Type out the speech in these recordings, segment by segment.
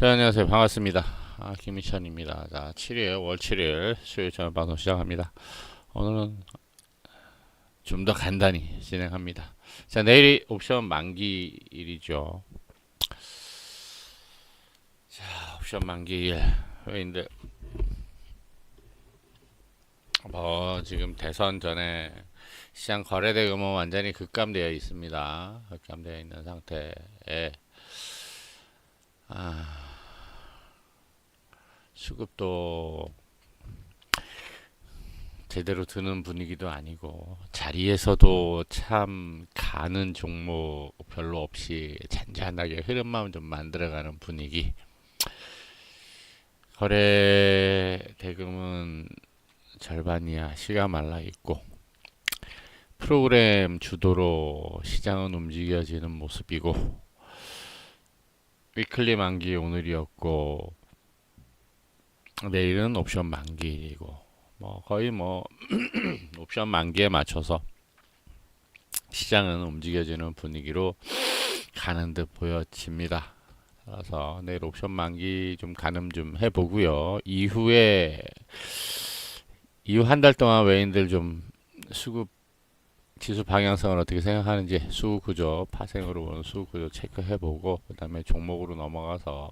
자, 안녕하세요. 반갑습니다. 아, 김희천입니다. 자, 7일, 월 7일 수요일 저녁 방송 시작합니다. 오늘은 좀 더 간단히 진행합니다. 자, 내일이 옵션 만기일이죠. 자, 옵션 만기일. 회인들. 뭐, 지금 대선 전에 시장 거래 대금은 완전히 급감되어 있습니다. 급감되어 있는 상태에 아, 수급도 제대로 드는 분위기도 아니고 자리에서도 참 가는 종목 별로 없이 잔잔하게 흐름만 좀 만들어가는 분위기. 거래 대금은 절반 이야 시가 말라 있고 프로그램 주도로 시장은 움직여지는 모습이고 위클리 만기 오늘이었고 내일은 옵션 만기이고 뭐 거의 뭐 옵션 만기에 맞춰서 시장은 움직여지는 분위기로 가는 듯 보여집니다. 그래서 내일 옵션 만기 좀 가늠 좀 해보고요. 이후에 이후 한 달 동안 외인들 좀 수급 지수 방향성을 어떻게 생각하는지 수급 구조 파생으로 보는 수급 구조 체크해보고 그 다음에 종목으로 넘어가서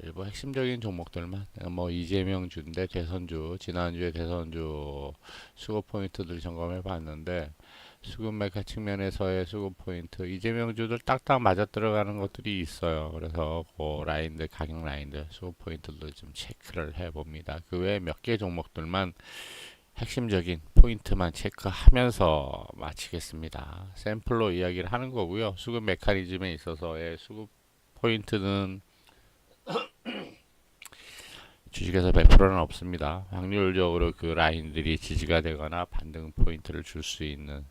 일부 핵심적인 종목들만 뭐 이재명 주인데 대선주 지난주에 대선주 수급 포인트들 점검해 봤는데 수급 메카 측면에서의 수급 포인트 이재명 주들 딱딱 맞아 들어가는 것들이 있어요. 그래서 그 라인들 가격 라인들 수급 포인트들 좀 체크를 해 봅니다. 그 외에 몇 개 종목들만 핵심적인 포인트만 체크하면서 마치겠습니다. 샘플로 이야기를 하는 거고요. 수급 메커니즘에 있어서의 수급 포인트는 주식에서 100%는 없습니다. 확률적으로 그 라인들이 지지가 되거나 반등 포인트를 줄 수 있는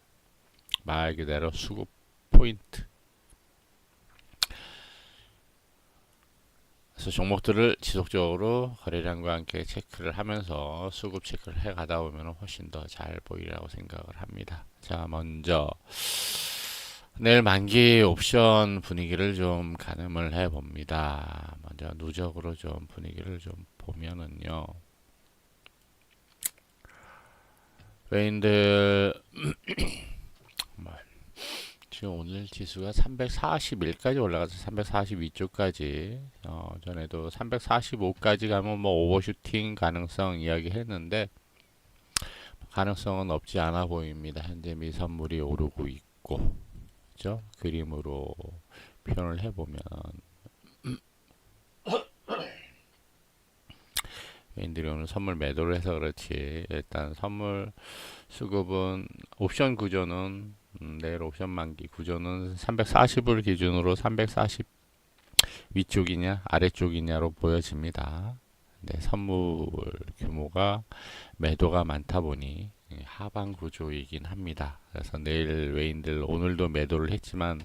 말 그대로 수급 포인트. 그래서 종목들을 지속적으로 거래량과 함께 체크를 하면서 수급 체크를 해 가다 보면 훨씬 더 잘 보이라고 생각을 합니다. 자, 먼저 내일 만기 옵션 분위기를 좀 가늠을 해 봅니다. 먼저 누적으로 좀 분위기를 좀 보면은요. 외인들 뭐, 지금 오늘 지수가 341까지 올라가서 342쪽까지 어, 전에도 345까지 가면 뭐 오버슈팅 가능성 이야기했는데 가능성은 없지 않아 보입니다. 현재 미선물이 오르고 있고 그죠? 그림으로 표현을 해보면 인들이 오늘 선물 매도를 해서 그렇지 일단 선물 수급은 옵션 구조는 음, 내일 옵션 만기 구조는 340을 기준으로 340 위쪽이냐 아래쪽이냐로 보여집니다. 네, 선물 규모가 매도가 많다 보니 하방 구조이긴 합니다. 그래서 내일 외인들 오늘도 매도를 했지만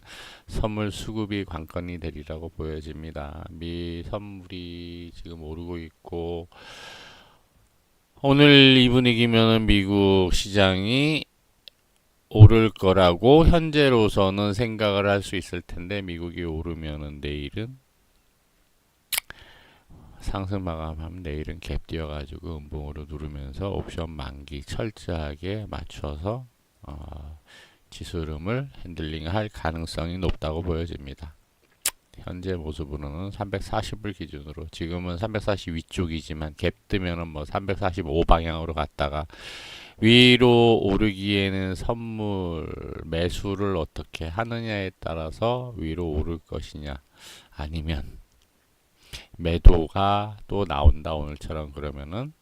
선물 수급이 관건이 되리라고 보여집니다. 미 선물이 지금 오르고 있고 오늘 이 분위기면은 미국 시장이 오를 거라고 현재로서는 생각을 할 수 있을 텐데 미국이 오르면은 내일은 상승 마감하면 내일은 갭 뛰어가지고 음봉으로 누르면서 옵션 만기 철저하게 맞춰서 어, 지수 흐름을 핸들링할 가능성이 높다고 보여집니다. 현재 모습으로는 340을 기준으로 지금은 340 위쪽이지만 갭 뜨면은 뭐 345 방향으로 갔다가 위로 오르기에는 선물 매수를 어떻게 하느냐에 따라서 위로 오를 것이냐 아니면 매도가 또 나온다 오늘처럼 그러면은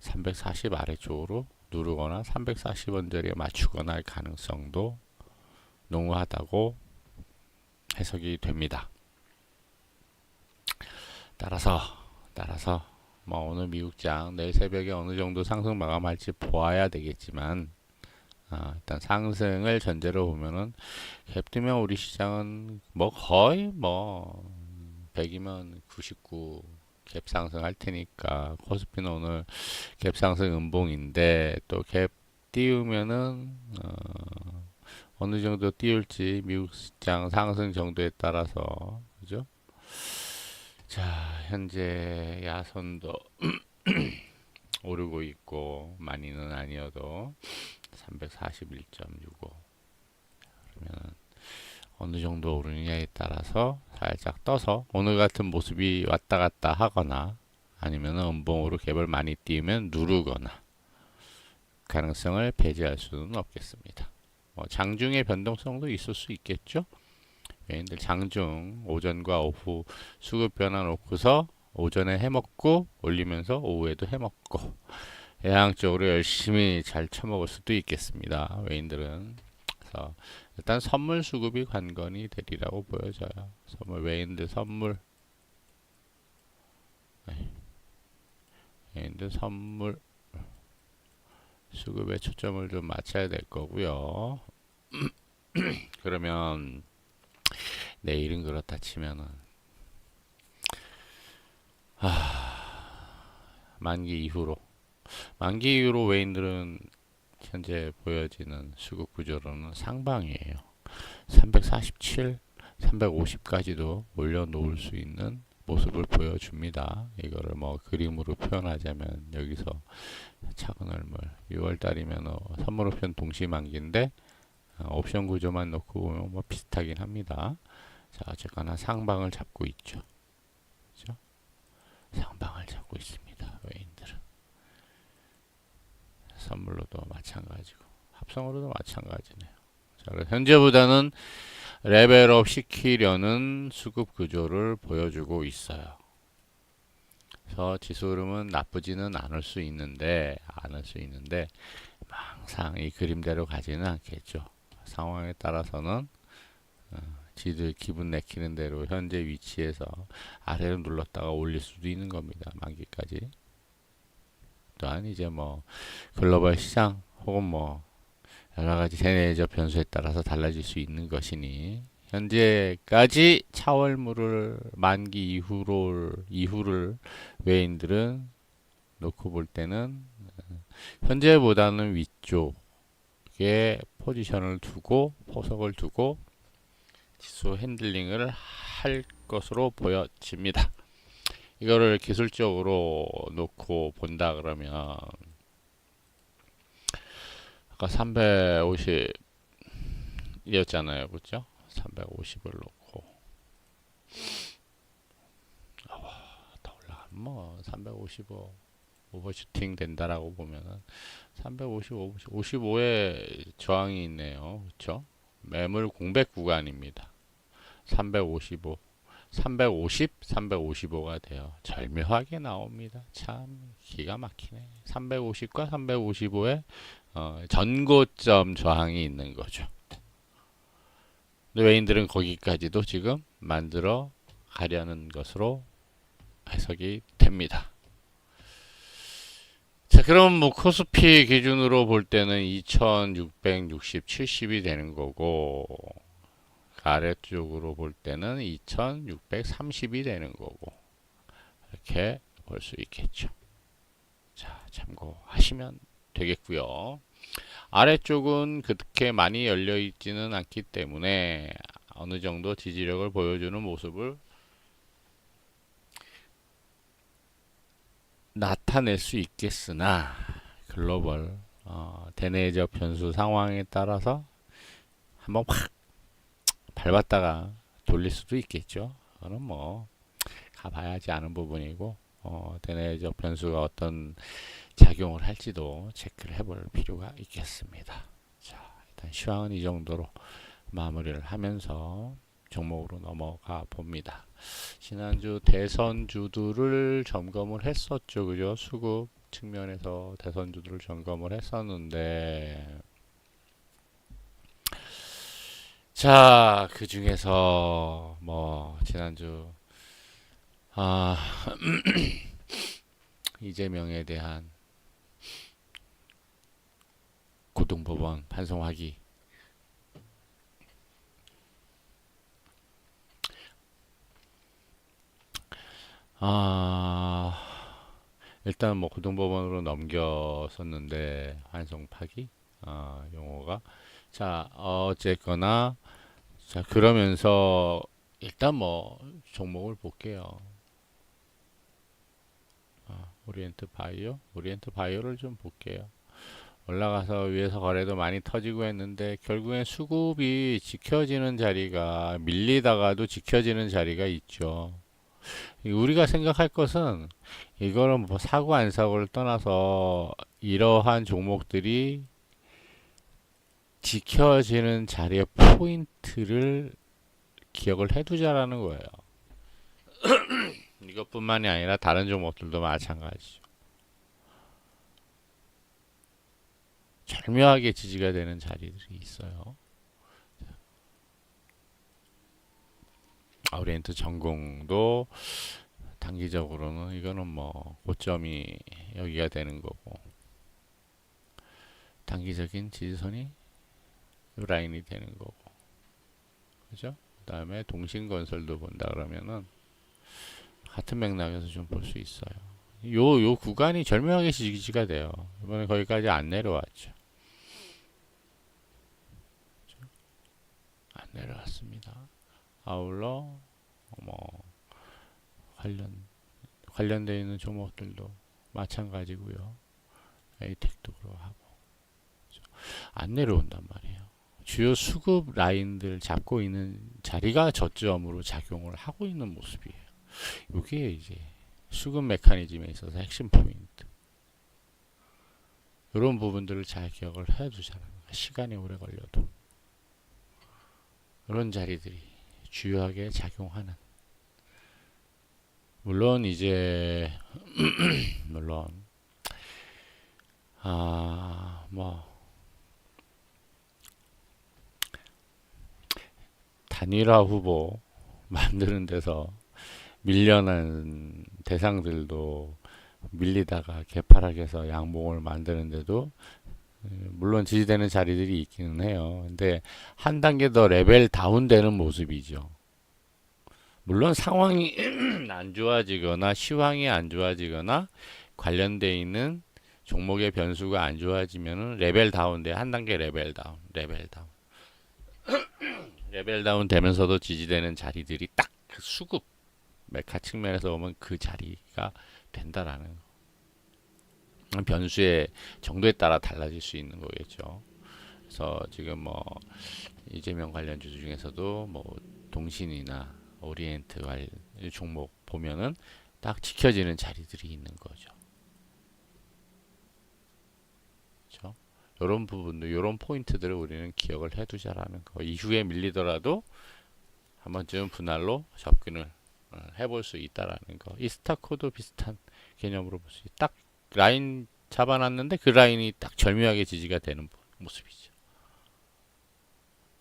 340 아래쪽으로 누르거나 340원 자리에 맞추거나 할 가능성도 농후하다고 해석이 됩니다. 따라서 따라서 뭐 오늘 미국장 내일 새벽에 어느 정도 상승 마감할지 보아야 되겠지만 아, 일단 상승을 전제로 보면은 갭 뜨면 우리 시장은 뭐 거의 뭐 100이면 99 갭 상승 할 테니까 코스피는 오늘 갭 상승 음봉인데 또 갭 띄우면은 어, 어느 정도 띄울지 미국 시장 상승 정도에 따라서 그죠? 자 현재 야선도 오르고 있고 많이는 아니어도 341.65 그러면 어느 정도 오르느냐에 따라서 살짝 떠서 오늘 같은 모습이 왔다 갔다 하거나 아니면 음봉으로 갭을 많이 띄우면 누르거나 가능성을 배제할 수는 없겠습니다. 뭐 장중의 변동성도 있을 수 있겠죠. 외인들 장중 오전과 오후 수급 변화 놓고서 오전에 해먹고 올리면서 오후에도 해먹고 예상적으로 열심히 잘 쳐먹을 수도 있겠습니다. 외인들은 그래서 일단 선물 수급이 관건이 되리라고 보여져요. 선물 외인들 선물 네. 외인들 선물 수급에 초점을 좀 맞춰야 될 거고요. 그러면 내일은 그렇다 치면은 만기 이후로 만기 이후로 외인들은 현재 보여지는 수급 구조로는 상방이에요. 347, 350까지도 올려놓을 수 있는 모습을 보여줍니다. 이거를 뭐 그림으로 표현하자면 여기서 차근 얼물 6월 달이면 어, 선물옵션 동시 만기인데 어, 옵션 구조만 놓고 보면 뭐 비슷하긴 합니다. 자 어쨌거나 상방을 잡고 있죠. 그죠? 상방을 잡고 있습니다. 외인들은 선물로도 마찬가지고 합성으로도 마찬가지네요. 자, 현재보다는 레벨업 시키려는 수급 구조를 보여주고 있어요. 그래서 지수 흐름은 나쁘지는 않을 수 있는데 않을 수 있는데 항상 이 그림대로 가지는 않겠죠. 상황에 따라서는 어, 지들 기분 내키는 대로 현재 위치에서 아래로 눌렀다가 올릴 수도 있는 겁니다. 만기까지. 또한 이제 뭐 글로벌 시장 혹은 뭐 여러 가지 세내적 변수에 따라서 달라질 수 있는 것이니 현재까지 차월물을 만기 이후로 이후를 외인들은 놓고 볼 때는 현재보다는 위쪽에 포지션을 두고 포석을 두고 지수 핸들링을 할 것으로 보여집니다. 이거를 기술적으로 놓고 본다 그러면 아까 350이었잖아요. 그죠? 350을 놓고 아, 더 올라가면 뭐 355 오버슈팅 된다라고 보면은 355, 55에 저항이 있네요. 그렇죠? 매물 공백 구간입니다. 355, 350, 355가 돼요. 절묘하게 나옵니다. 참 기가 막히네. 350과 355에 어, 전고점 저항이 있는 거죠. 외인들은 거기까지도 지금 만들어 가려는 것으로 해석이 됩니다. 자, 그럼 뭐 코스피 기준으로 볼 때는 2660, 70이 되는 거고 아래쪽으로 볼 때는 2630이 되는 거고 이렇게 볼 수 있겠죠. 자, 참고하시면 되겠고요. 아래쪽은 그렇게 많이 열려 있지는 않기 때문에 어느 정도 지지력을 보여주는 모습을 나타낼 수 있겠으나 글로벌 어, 대내적 변수 상황에 따라서 한번 확 밟았다가 돌릴 수도 있겠죠. 그거는 뭐 가봐야지 아는 부분이고 어, 대내적 변수가 어떤 작용을 할지도 체크를 해볼 필요가 있겠습니다. 자, 일단 시황은 이 정도로 마무리를 하면서 종목으로 넘어가 봅니다. 지난주 대선 주들을 점검을 했었죠. 그죠? 수급 측면에서 대선 주들을 점검을 했었는데 자, 그 중에서 뭐 지난주 아 이재명에 대한 고등법원 판송하기. 아 일단 뭐 고등법원으로 넘겼었는데 환송 파기 아 용어가. 자 어쨌거나 자 그러면서 일단 뭐 종목을 볼게요 어, 오리엔트 바이오, 오리엔트 바이오를 좀 볼게요. 올라가서 위에서 거래도 많이 터지고 했는데 결국엔 수급이 지켜지는 자리가 밀리다가도 지켜지는 자리가 있죠. 이 우리가 생각할 것은 이거는 뭐 사고 안 사고를 떠나서 이러한 종목들이 지켜지는 자리의 포인트를 기억을 해두자라는 거예요. 이것뿐만이 아니라 다른 종목들도 마찬가지죠. 절묘하게 지지가 되는 자리들이 있어요. 아우리엔트 전공도 단기적으로는 이거는 뭐 고점이 여기가 되는 거고 단기적인 지지선이 이 라인이 되는 거고 그죠? 그 다음에 동신건설도 본다 그러면은 같은 맥락에서 좀 볼 수 있어요. 요, 요 구간이 절묘하게 지지가 돼요. 이번에 거기까지 안 내려왔죠. 안 내려왔습니다. 아울러 뭐 관련 관련되어 있는 종목들도 마찬가지고요. 에이텍도 그러하고 안 내려온단 말이에요. 주요 수급 라인들 잡고 있는 자리가 저점으로 작용을 하고 있는 모습이에요. 이게 이제 수급 메커니즘에 있어서 핵심 포인트. 이런 부분들을 잘 기억을 해두자는 거예요. 시간이 오래 걸려도. 이런 자리들이 주요하게 작용하는. 물론 이제 물론 아뭐 단일화 후보 만드는 데서 밀려난 대상들도 밀리다가 개파락해서 양봉을 만드는데도 물론 지지되는 자리들이 있기는 해요. 근데 한 단계 더 레벨 다운되는 모습이죠. 물론 상황이 안 좋아지거나 시황이 안 좋아지거나 관련돼 있는 종목의 변수가 안 좋아지면은 레벨 다운돼 한 단계 레벨 다운, 레벨 다운. 레벨 다운 되면서도 지지되는 자리들이 딱 그 수급 메카 측면에서 보면 그 자리가 된다라는 변수의 정도에 따라 달라질 수 있는 거겠죠. 그래서 지금 뭐 이재명 관련주 중에서도 뭐 동신이나 오리엔트 관 종목 보면은 딱 지켜지는 자리들이 있는 거죠. 그렇죠? 이런 부분도 이런 포인트들을 우리는 기억을 해두자라는 거. 이후에 밀리더라도 한 번쯤 분할로 접근을 어, 해볼 수 있다라는 거. 이 스타코도 비슷한 개념으로 볼 수 있다. 딱 라인 잡아놨는데 그 라인이 딱 절묘하게 지지가 되는 모습이죠.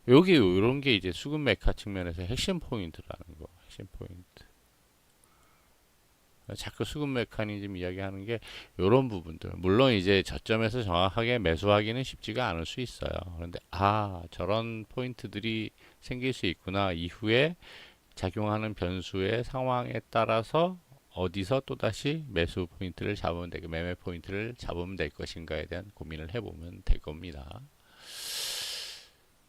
여기 이런 게 이제 수급 메카 측면에서 핵심 포인트라는 거. 핵심 포인트. 자꾸 수급 메커니즘 이야기하는 게 이런 부분들. 물론 이제 저점에서 정확하게 매수하기는 쉽지가 않을 수 있어요. 그런데 아 저런 포인트들이 생길 수 있구나. 이후에 작용하는 변수의 상황에 따라서 어디서 또다시 매수 포인트를 잡으면 되고 매매 포인트를 잡으면 될 것인가에 대한 고민을 해보면 될 겁니다.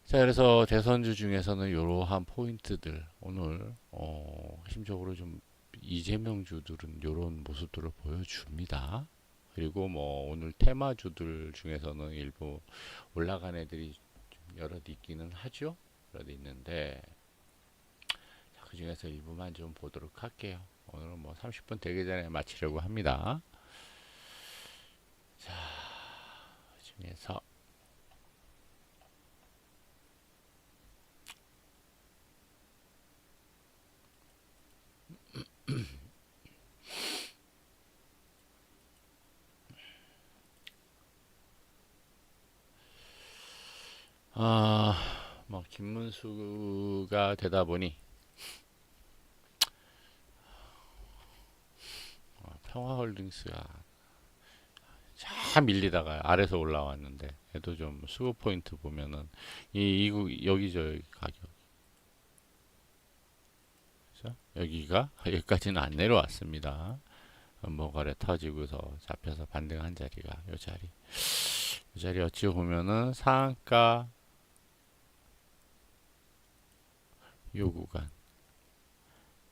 자 그래서 대선주 중에서는 이러한 포인트들 오늘 어, 핵심적으로 좀 이재명 주들은 이런 모습들을 보여줍니다. 그리고 뭐 오늘 테마주들 중에서는 일부 올라간 애들이 여럿 있기는 하죠. 여럿 있는데 그 중에서 일부만 좀 보도록 할게요. 오늘은 뭐 30분 되기 전에 마치려고 합니다. 자, 그 중에서 아, 뭐 김문수가 되다 보니 평화홀딩스가 참 밀리다가 아래서 올라왔는데 얘도 좀 수급 포인트 보면은 이 이구 여기저기 가격 그죠? 여기가 여기까지는 안 내려왔습니다. 뭐가래 터지고서 잡혀서 반등한 자리가 요 자리 요 자리 어찌 보면은 상한가 요 구간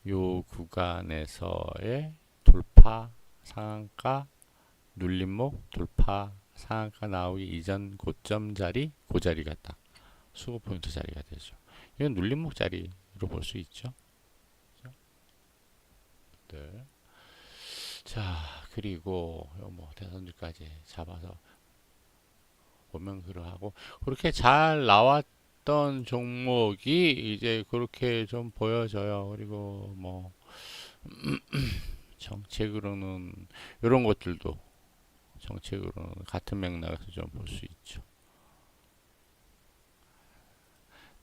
요 구간에서의 돌파 상한가 눌림목 돌파 상한가 나오기 이전 고점 자리 그 자리가 딱 수급 포인트 자리가 되죠. 이건 눌림목 자리로 볼 수 있죠. 네. 자 그리고 요뭐 대선주까지 잡아서 보면 그러하고 그렇게 잘 나왔 던 종목이 이제 그렇게 좀 보여져요. 그리고 뭐 정책으로는 이런 것들도 정책으로는 같은 맥락에서 좀 볼 수 있죠.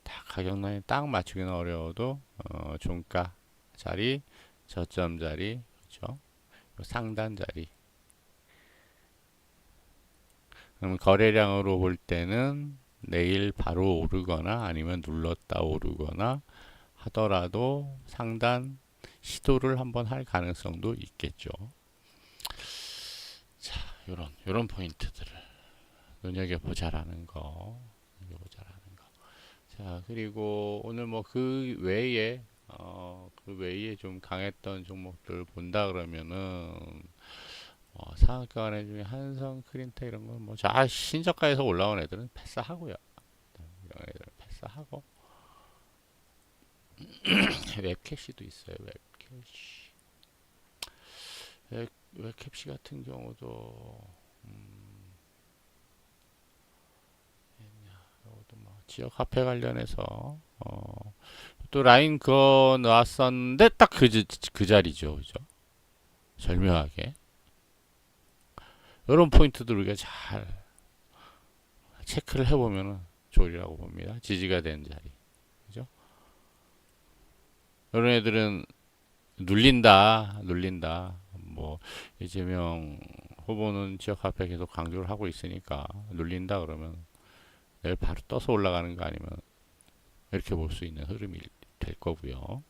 다 가격 라인 딱 맞추기는 어려워도 어, 종가 자리, 저점 자리, 그렇죠? 상단 자리. 그럼 거래량으로 볼 때는 내일 바로 오르거나 아니면 눌렀다 오르거나 하더라도 상단 시도를 한번 할 가능성도 있겠죠. 자, 요런 요런 포인트들을 눈여겨 보자라는 거. 눈여겨 보자라는 거. 자, 그리고 오늘 뭐 그 외에 어, 그 외에 좀 강했던 종목들 본다 그러면은 어, 상한가의 중에 한성, 크린테 이런 건 뭐 자, 신저가에서 올라온 애들은 패스하고요. 이런 애들은 패스하고 웹캐시도 있어요. 웹캐시. 웹, 웹캐시 같은 경우도 음, 이것도 뭐 지역 화폐 관련해서 어, 또 라인 그어 놨었는데 딱 그 그 자리죠, 그죠? 절묘하게 이런 포인트들 우리가 잘 체크를 해보면은 좋으리라고 봅니다. 지지가 된 자리, 그죠? 이런 애들은 눌린다, 눌린다. 뭐 이재명 후보는 지역 화폐 계속 강조를 하고 있으니까 눌린다 그러면 내일 바로 떠서 올라가는 거 아니면 이렇게 볼 수 있는 흐름이 될 거고요.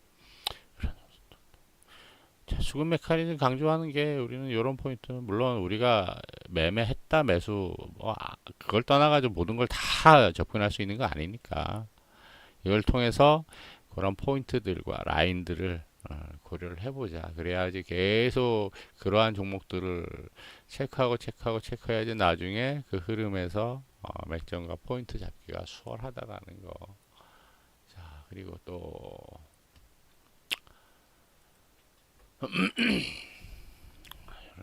자, 수급 메커니즘 강조하는 게 우리는 이런 포인트는 물론 우리가 매매했다 매수 뭐 아, 그걸 떠나가지고 모든 걸 다 접근할 수 있는 거 아니니까 이걸 통해서 그런 포인트들과 라인들을 어, 고려를 해보자. 그래야지 계속 그러한 종목들을 체크하고 체크하고 체크해야지 나중에 그 흐름에서 어, 맥점과 포인트 잡기가 수월하다라는 거. 자, 그리고 또 이런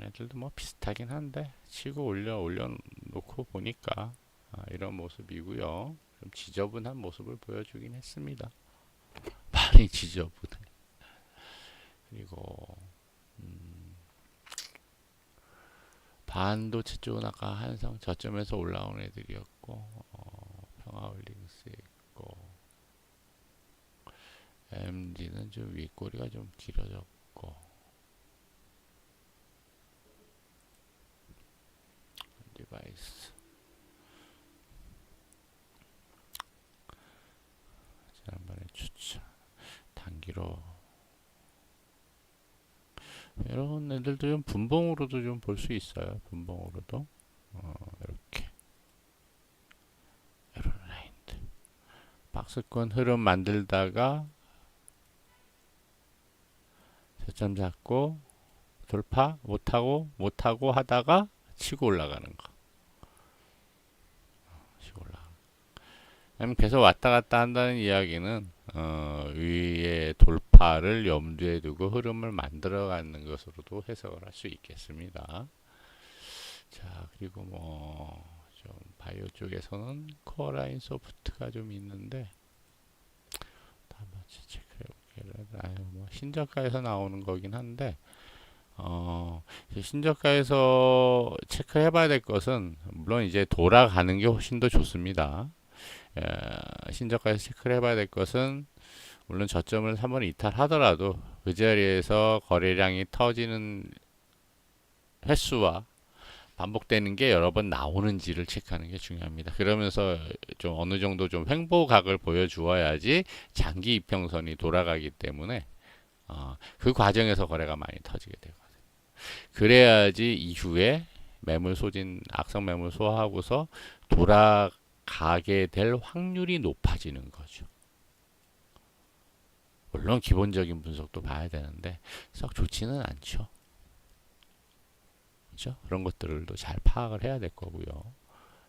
애들도 뭐 비슷하긴 한데 치고 올려 올려놓고 보니까 아, 이런 모습이고요. 좀 지저분한 모습을 보여주긴 했습니다. 많이 지저분해. 그리고 음, 반도체 쪽은 아까 한성 저점에서 올라온 애들이었고 어, 평화홀딩스 있고 MD는 좀 윗꼬리가 좀 길어졌고 디바이스 지난번에 추천 단기로. 이런 애들도 좀 분봉으로도 좀 볼 수 있어요. 분봉으로도. 어, 이렇게. 이런 라인들. 박스권 흐름 만들다가 저점 잡고 돌파 못하고 못하고 하다가 치고 올라가는 거 치고 올라 그럼 계속 왔다 갔다 한다는 이야기는 어, 위의 돌파를 염두에 두고 흐름을 만들어 가는 것으로도 해석을 할 수 있겠습니다. 자 그리고 뭐 좀 바이오 쪽에서는 코어라인 소프트가 좀 있는데 다 같이 체크해 볼게요. 뭐 신저가에서 나오는 거긴 한데 어, 신저가에서 체크해 봐야 될 것은 물론 이제 돌아가는 게 훨씬 더 좋습니다. 에, 신저가에서 체크를 해봐야 될 것은 물론 저점을 한번 이탈하더라도 그 자리에서 거래량이 터지는 횟수와 반복되는 게 여러 번 나오는지를 체크하는 게 중요합니다. 그러면서 좀 어느 정도 좀 횡보각을 보여주어야지 장기 이평선이 돌아가기 때문에 어, 그 과정에서 거래가 많이 터지게 되거든요. 그래야지 이후에 매물 소진 악성 매물 소화하고서 돌아 가게 될 확률이 높아지는 거죠. 물론 기본적인 분석도 봐야 되는데 썩 좋지는 않죠. 그렇죠? 그런 것들도 잘 파악을 해야 될 거고요.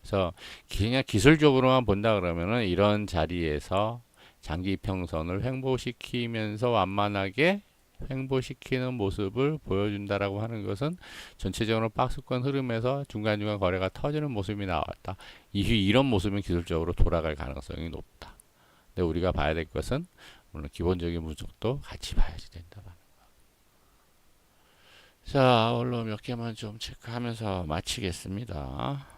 그래서 그냥 기술적으로만 본다 그러면은 이런 자리에서 장기 평선을 횡보시키면서 완만하게 횡보시키는 모습을 보여준다라고 하는 것은 전체적으로 박스권 흐름에서 중간중간 거래가 터지는 모습이 나왔다. 이후 이런 모습은 기술적으로 돌아갈 가능성이 높다. 근데 우리가 봐야 될 것은 물론 기본적인 분석도 같이 봐야지 된다. 자, 언론 몇 개만 좀 체크하면서 마치겠습니다.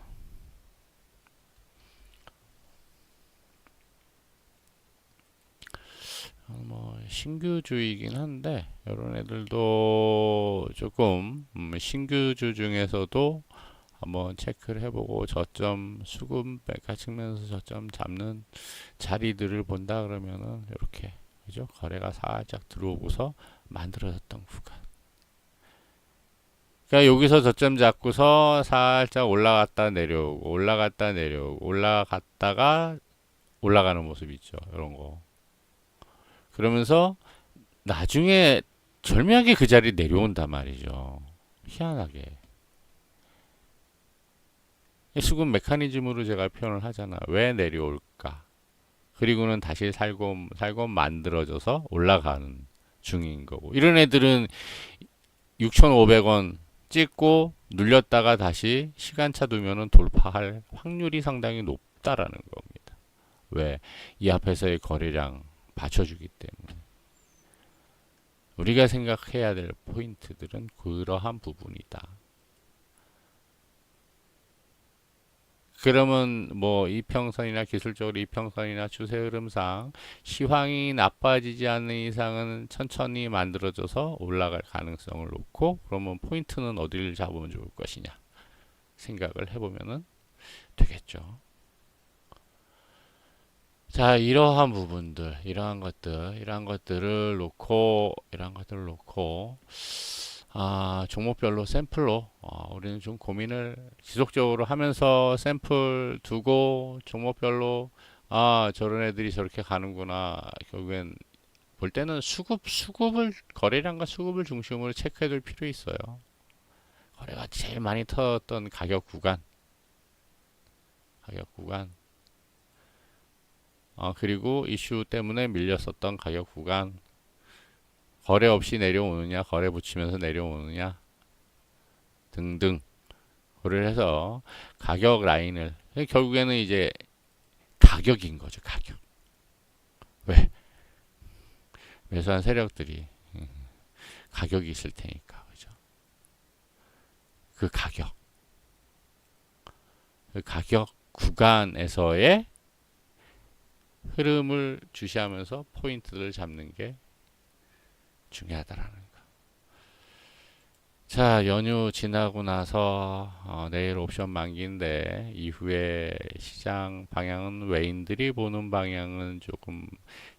뭐 신규주이긴 한데 이런 애들도 조금 음, 신규주 중에서도 한번 체크를 해보고 저점 수급 백화 측면에서 저점 잡는 자리들을 본다 그러면은 이렇게 그죠? 거래가 살짝 들어오고서 만들어졌던 구간. 그러니까 여기서 저점 잡고서 살짝 올라갔다 내려오고 올라갔다 내려오고 올라갔다가 올라가는 모습 있죠 이런 거 그러면서 나중에 절묘하게 그 자리 내려온단 말이죠. 희한하게. 수급 메커니즘으로 제가 표현을 하잖아. 왜 내려올까? 그리고는 다시 살고 살고 만들어져서 올라가는 중인 거고. 이런 애들은 6,500원 찍고 눌렸다가 다시 시간차 두면은 돌파할 확률이 상당히 높다라는 겁니다. 왜? 이 앞에서의 거래량 받쳐주기 때문에 우리가 생각해야 될 포인트들은 그러한 부분이다. 그러면 뭐 이평선이나 기술적으로 이평선이나 추세 흐름상 시황이 나빠지지 않는 이상은 천천히 만들어져서 올라갈 가능성을 놓고 그러면 포인트는 어디를 잡으면 좋을 것이냐 생각을 해보면 되겠죠. 자, 이러한 부분들, 이러한 것들, 이러한 것들을 놓고, 이러한 것들을 놓고, 아, 종목별로 샘플로, 어, 우리는 좀 고민을 지속적으로 하면서 샘플 두고, 종목별로, 아, 저런 애들이 저렇게 가는구나. 결국엔, 볼 때는 수급, 수급을, 거래량과 수급을 중심으로 체크해 둘 필요 있어요. 거래가 제일 많이 터졌던 가격 구간, 가격 구간, 어, 그리고 이슈 때문에 밀렸었던 가격 구간. 거래 없이 내려오느냐 거래 붙이면서 내려오느냐 등등 그를 해서 가격 라인을. 결국에는 이제 가격인 거죠 가격. 왜? 매수한 세력들이 음, 가격이 있을 테니까 그죠? 그 가격. 그 가격 구간에서의 흐름을 주시하면서 포인트를 잡는 게 중요하다라는 거. 자, 연휴 지나고 나서 어, 내일 옵션 만기인데 이후에 시장 방향은 외인들이 보는 방향은 조금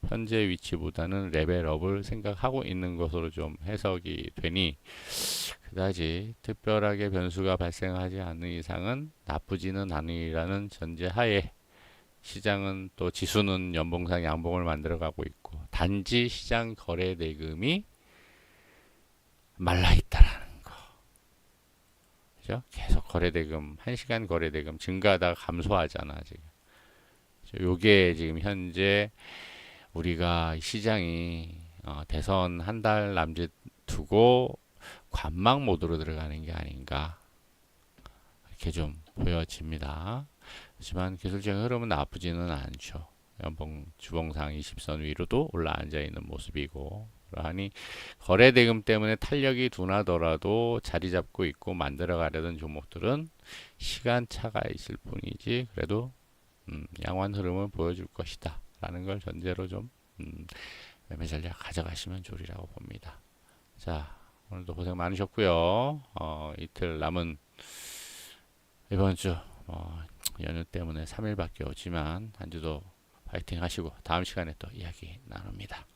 현재 위치보다는 레벨업을 생각하고 있는 것으로 좀 해석이 되니 그다지 특별하게 변수가 발생하지 않는 이상은 나쁘지는 않으리라는 전제하에 시장은 또 지수는 연봉상 양봉을 만들어가고 있고 단지 시장 거래 대금이 말라 있다라는 거. 그죠? 계속 거래 대금, 1시간 거래 대금 증가하다가 감소하잖아, 지금. 요게 지금 현재 우리가 시장이 어, 대선 한 달 남짓 두고 관망 모드로 들어가는 게 아닌가 이렇게 좀 보여집니다. 하지만 기술적인 흐름은 나쁘지는 않죠. 연봉 주봉상 20선 위로도 올라앉아 있는 모습이고 그러하니 거래 대금 때문에 탄력이 둔하더라도 자리 잡고 있고 만들어 가려던 종목들은 시간차가 있을 뿐이지 그래도 음, 양호한 흐름을 보여줄 것이다 라는 걸 전제로 좀 음, 매매 전략 가져가시면 좋으리라고 봅니다 자 오늘도 고생 많으셨고요 어, 이틀 남은 이번 주 어, 연휴 때문에 3일밖에 없지만 한 주도 파이팅 하시고 다음 시간에 또 이야기 나눕니다.